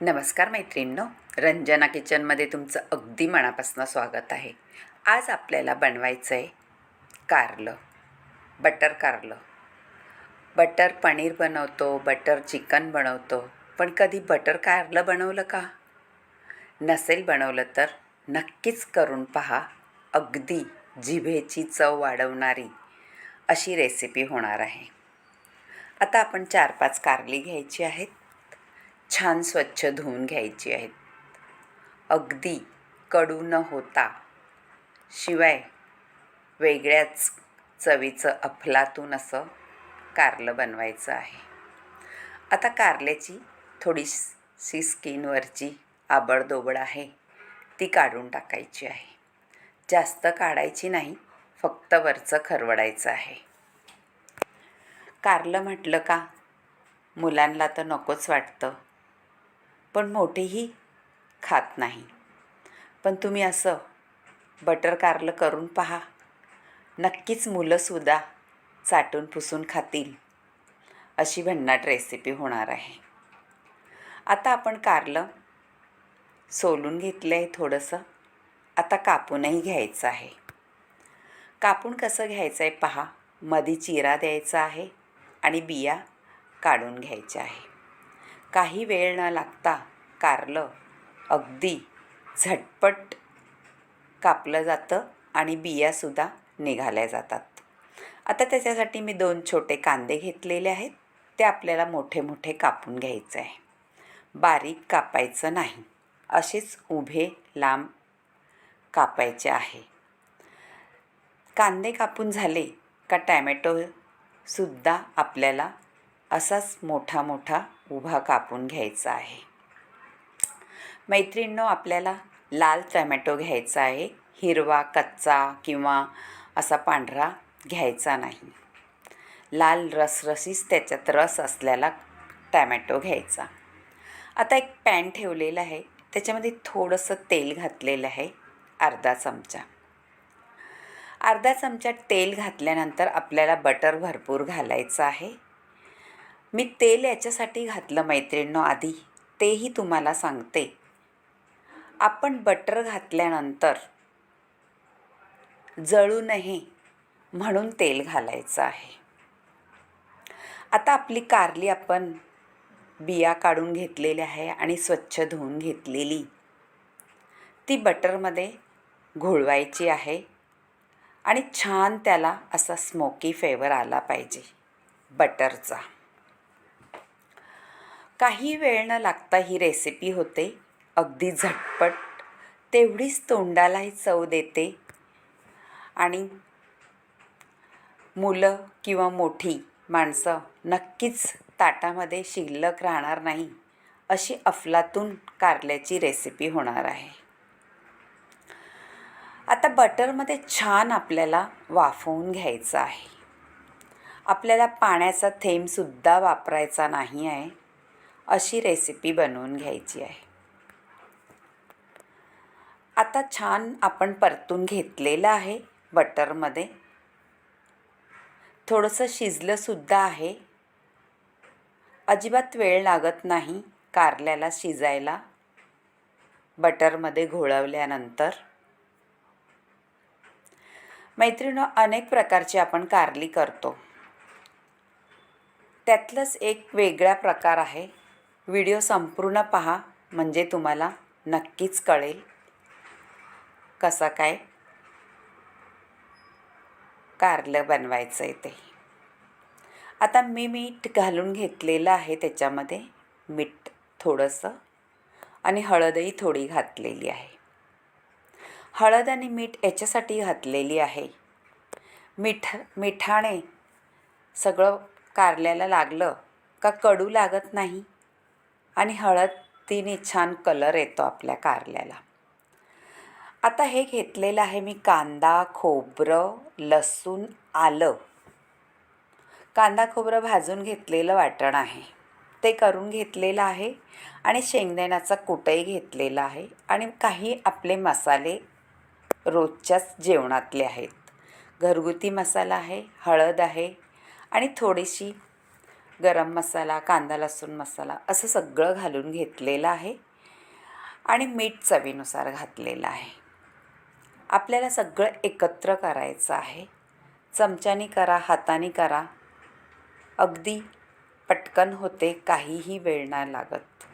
नमस्कार मैत्रिणींनो रंजना किचनमध्ये तुमचं अगदी मनापासून स्वागत आहे. आज आपल्याला बनवायचं आहे कारलं बटर कारलं. बटर पनीर बनवतो बटर चिकन बनवतो पण कधी बटर कारलं बनवलं का? नसेल बनवलं तर नक्कीच करून पहा. अगदी जिभेची चव वाढवणारी अशी रेसिपी होणार आहे. आता आपण चार पाच कारली घ्यायची आहेत. छान स्वच्छ धुवून घ्यायची आहेत. अगदी कडू न होता. शिवाय वेगळ्याच चवीचं अफलातून असं कारलं बनवायचं आहे. आता कारल्याची थोडीशी स्किनवरची आबडदोबड आहे ती काढून टाकायची आहे. जास्त काढायची नाही फक्त वरचं खरवडायचं आहे. कारलं म्हटलं का? मुलांना तर नकोच वाटतं. पण मोठेही खात नाही. पण तुम्ही असं बटर कारलं करून पहा. नक्कीच मुलंसुद्धा चाटून पुसून खातील. अशी भन्नाट रेसिपी होणार आहे. आता आपण कारलं सोलून घेतलं आहे थोडंसं. आता कापूनही घ्यायचं आहे. कापून कसं घ्यायचं आहे पहा. मधी चिरा द्यायचा आहे आणि बिया काढून घ्यायच्या आहे. काही वेळ न लागता कारलं. अगदी झटपट कापलं जातं आणि बियासुद्धा निघाल्या जातात. आता त्याच्यासाठी मी दोन छोटे कांदे घेतलेले आहेत. ते आपल्याला मोठे मोठे कापून घ्यायचं आहे. बारीक कापायचं नाही. असेच उभे लांब कापायचे आहे. कांदे कापून झाले का टॅमॅटोसुद्धा आपल्याला असाच मोठा मोठा उभा कापून घ्यायचा आहे. मैत्रिणींनो आपल्याला लाल टॅमॅटो घ्यायचा आहे. हिरवा कच्चा किंवा असा पांढरा घ्यायचा नाही. लाल रसरसीच त्याच्यात रस असलेला टॅमॅटो घ्यायचा. आता एक पॅन ठेवलेलं आहे. त्याच्यामध्ये थोडंसं तेल घातलेलं आहे. अर्धा चमचा. अर्धा चमचा तेल घातल्यानंतर आपल्याला बटर भरपूर घालायचं आहे. मी तेल याच्यासाठी घातलं मैत्रिणींनो आधी. तेही तुम्हाला सांगते. आपण बटर घातल्यानंतर जळू नये म्हणून तेल घालायचं आहे. आता आपली कारली आपण बिया काढून घेतलेली आहे आणि स्वच्छ धुवून घेतलेली. ती बटरमध्ये घोळवायची आहे आणि छान त्याला असा स्मोकी फ्लेवर आला पाहिजे बटरचा. काही वेळ न लागता ही रेसिपी होते. अगदी झटपट तेवढीच तोंडालाही चव देते. आणि मुलं किंवा मोठी माणसं नक्कीच ताटामध्ये शिल्लक राहणार नाही अशी अफलातून कारल्याची रेसिपी होणार आहे. आता बटरमध्ये छान आपल्याला वाफवून घ्यायचं आहे. आपल्याला पाण्याचा थेंबसुद्धा वापरायचा नाही आहे अशी रेसिपी बनवून घ्यायची आहे. आता छान आपण परतून घेतलेलं आहे बटरमध्ये. थोडंसं शिजलंसुद्धा आहे. अजिबात वेळ लागत नाही कारल्याला शिजायला. बटरमध्ये घोळवल्यानंतर. मैत्रिणं अनेक प्रकारची आपण कारली करतो. त्यातलंच एक वेगळा प्रकार आहे. व्हिडिओ संपूर्ण पहा म्हणजे तुम्हाला नक्कीच कळेल. कसा काय? कारलं बनवायचं आहे ते. आता मी मीठ घालून घेतलेलं आहे त्याच्यामध्ये. मीठ थोडंसं आणि हळदही थोडी घातलेली आहे. हळद आणि मीठ याच्यासाठी घातलेली आहे. मीठ मिठाने सगळं कारल्याला लागलं का कडू लागत नाही? आणि हळद तिने छान कलर येतो आपल्या कारल्याला. आता हे घेतलेलं आहे मी कांदा खोबरं लसूण आलं. कांदा खोबरं भाजून घेतलेलं वाटण आहे. ते करून घेतलेलं आहे आणि शेंगदाण्याचा कुटही घेतलेला आहे आणि काही आपले मसाले रोजच्याच जेवणातले आहेत. घरगुती मसाला आहे हळद आहे आणि थोडीशी गरम मसाला कांदा लसूण मसाला असं सगळं घालून घेतलेलं आहे आणि मीठ चवीनुसार घातलेलं आहे. आपल्याला सगळं एकत्र करायचं आहे. चमच्यानी करा हाताने करा. अगदी पटकन होते काहीही वेळ नाही लागत.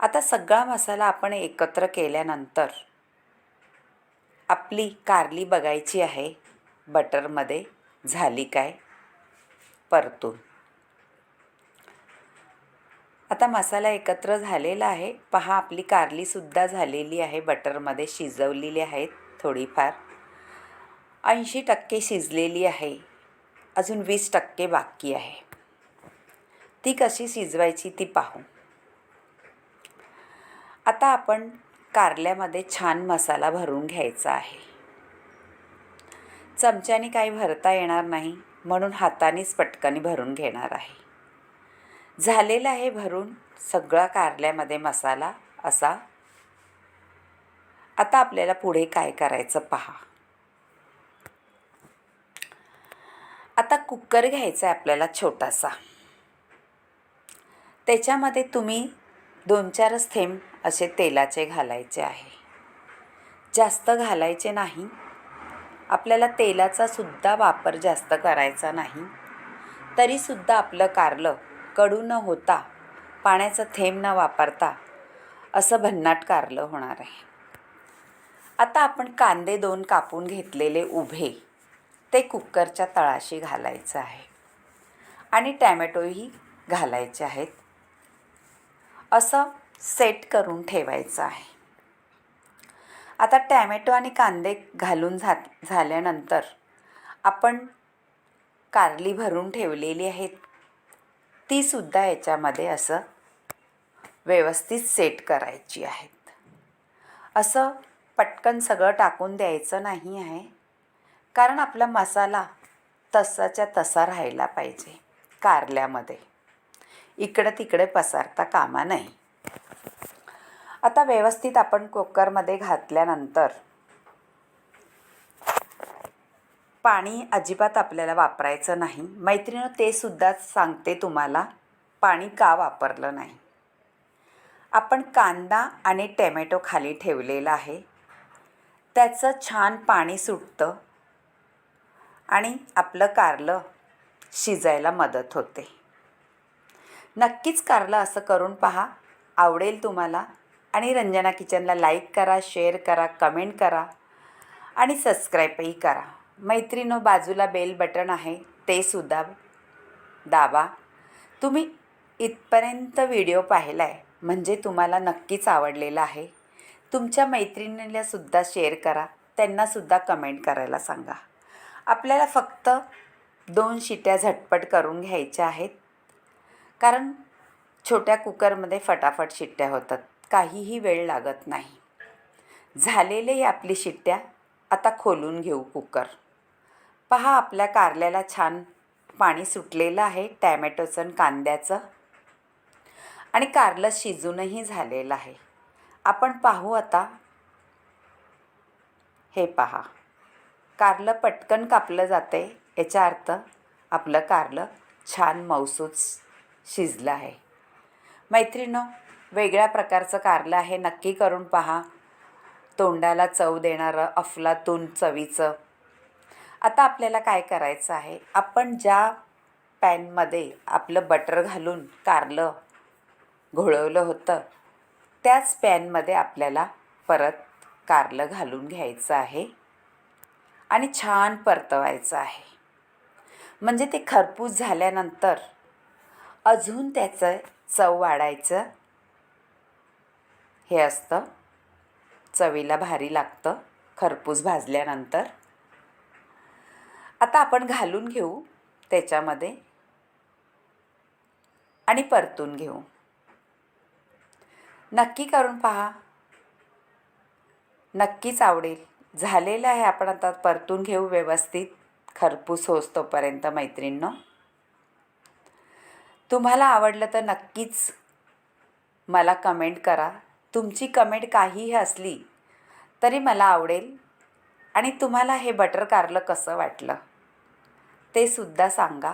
आता सगळा मसाला आपण एकत्र केल्यानंतर आपली कारली बघायची आहे. बटरमध्ये झाली काय? परतून. आता मसाला एकत्र झालेला आहे. पहा आपली कारलीसुद्धा झालेली आहे. बटरमध्ये शिजवलेली आहेत थोडीफार. ऐंशी टक्के शिजलेली आहे. अजून वीस टक्के बाकी आहे. ती कशी शिजवायची ती पाहू. आता आपण कारल्यामध्ये छान मसाला भरून घ्यायचा आहे. चमच्याने काही भरता येणार नाही म्हणून हातानेच पटकनी भरून घेणार आहे. झालेला आहे भरून सगळा कारल्यामध्ये मसाला असा. आता आपल्याला पुढे काय करायचं पहा. आता कुकर घ्यायचा आहे आपल्याला छोटासा. त्याच्यामध्ये तुम्ही दोन चारच थेंब असे तेलाचे घालायचे आहे. जास्त घालायचे नाही. आपल्याला तेलाचा सुद्धा वापर जास्त करायचा नाही. तरीसुद्धा आपलं कारलं कडू न होता पाण्याचा थेंब न वापरता असं भन्नाट कारलं होणार आहे. आता आपण कांदे दोन कापून घेतलेले उभे ते कुकरच्या तळाशी घालायचं आहे. आणि टॅमॅटोही घालायचे आहेत. असं सेट करून ठेवायचं आहे. आता टॅमॅटो आणि कांदे घालून झा झाल्यानंतर आपण कारली भरून ठेवलेली आहेत तीसुद्धा याच्यामध्ये असं व्यवस्थित सेट करायची आहेत. असं पटकन सगळं टाकून द्यायचं नाही आहे. कारण आपला मसाला तसाच्या तसा राहायला पाहिजे कारल्यामध्ये. इकडं तिकडे पसारता कामा नाही. आता व्यवस्थित आपण कुकरमध्ये घातल्यानंतर पाणी अजिबात आपल्याला वापरायचं नाही. मैत्रिणं ते सुद्धा सांगते तुम्हाला पाणी का वापरलं नाही. आपण कांदा आणि टॅमॅटो खाली ठेवलेला आहे. त्याचं छान पाणी सुटतं आणि आपलं कारलं शिजायला मदत होते. नक्कीच कारलं असं करून पहा आवडेल तुम्हाला आणि रंजना किचनला लाईक करा शेअर करा कमेंट करा आणि सबस्क्राईबही करा. मैत्रिणो बाजूला बेल बटन आहे ते सुद्धा दाबा. तुम्ही इथपर्यंत व्हिडिओ पाहिला आहे म्हणजे तुम्हाला नक्कीच आवडलेला आहे. तुमच्या मैत्रिणीला सुद्धा शेअर करा त्यांनासुद्धा कमेंट करायला सांगा. आपल्याला फक्त दोन शिट्या झटपट करून घ्यायच्या आहेत कारण छोट्या कुकरमध्ये फटाफट शिट्ट्या होतात काहीही वेळ लागत नाही. झालेले आपली शिट्ट्या आता खोलून घेऊ कुकर. पहा आपल्या कारल्याला छान पाणी सुटलेलं आहे टॅमॅटोचं आणि कांद्याचं. आणि कारलं शिजूनही झालेलं आहे. आपण पाहू आता. हे पहा. कारलं पटकन कापलं जाते. याचा अर्थ आपलं कारलं छान मौसूद शिजलं आहे. मैत्रिणो वेगळ्या प्रकारचं कारलं आहे. नक्की करून पहा. तोंडाला चव देणारं अफलातून चवीचं. आता आपल्याला काय करायचं आहे? आपण ज्या पॅनमध्ये आपलं बटर घालून कारलं घोळवलं होतं त्याच पॅनमध्ये आपल्याला परत कारलं घालून घ्यायचं आहे आणि छान परतवायचं आहे. म्हणजे ते खरपूस झाल्यानंतर अजून त्याचं चव वाढायचं. हे असतं चवीला भारी लागतं खरपूस भाजल्यानंतर. आता आपण घालून घेऊ त्याच्यामध्ये. आणि परतून घेऊ. नक्की करून पहा. नक्कीच आवडेल. झालेलं आहे आपण आता परतून घेऊ व्यवस्थित. खरपूस होस तोपर्यंत मैत्रिणींनो. तुम्हाला आवडलं तर नक्कीच मला कमेंट करा. तुमची कमेंट काहीही असली तरी मला आवडेल. आणि तुम्हाला हे बटर कारलं कसं वाटलं? ते सुद्धा सांगा.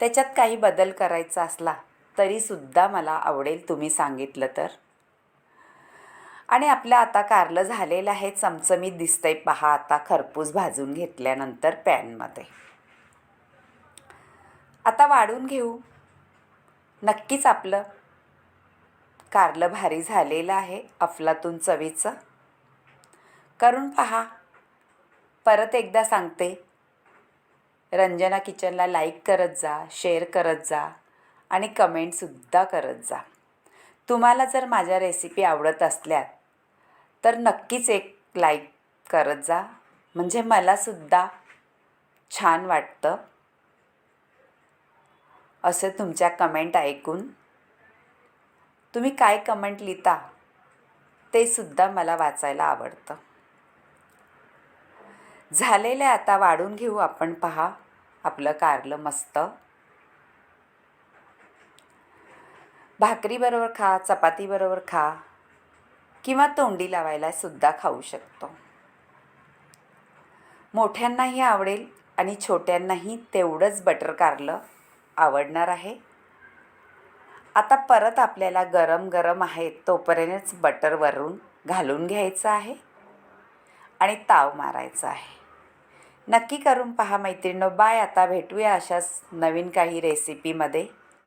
त्याच्यात काही बदल करायचा असला तरीसुद्धा मला आवडेल तुम्ही सांगितलं तर. आणि आपलं आता कारलं झालेलं आहे चमचमीत दिसतंय. पहा आता खरपूस भाजून घेतल्यानंतर पॅनमध्ये. आता वाढून घेऊ. नक्कीच आपलं कारलं भारी झालेलं आहे अफलातून चवीचं. करून पहा. परत एकदा सांगते. रंजना किचनला लाईक करत जा शेअर करत जा आणि कमेंटसुद्धा करत जा. तुम्हाला जर माझ्या रेसिपी आवडत असल्या तर नक्कीच एक लाईक करत जा. म्हणजे मलासुद्धा छान वाटतं. असं तुमच्या कमेंट ऐकून. तुम्ही काय कमेंट लिहिता ते सुद्धा मला वाचायला आवडतं. झालेले आता वाढून घेऊ आपण पहा. आपलं कारलं मस्त. भाकरीबरोबर खा चपातीबरोबर खा किंवा तोंडी लावायला सुद्धा खाऊ शकतो. मोठ्यांनाही आवडेल आणि छोट्यांनाही तेवढंच बटर कारलं आवडणार आहे. आता परत आपल्याला गरम गरम आहे तोपर्यंतच बटर वरून घालून घ्यायचं आहे आणि ताव मारायचा आहे. नक्की करून पहा मैत्रिणो बाय आता भेटूया अशाच नवीन काही रेसिपीमध्ये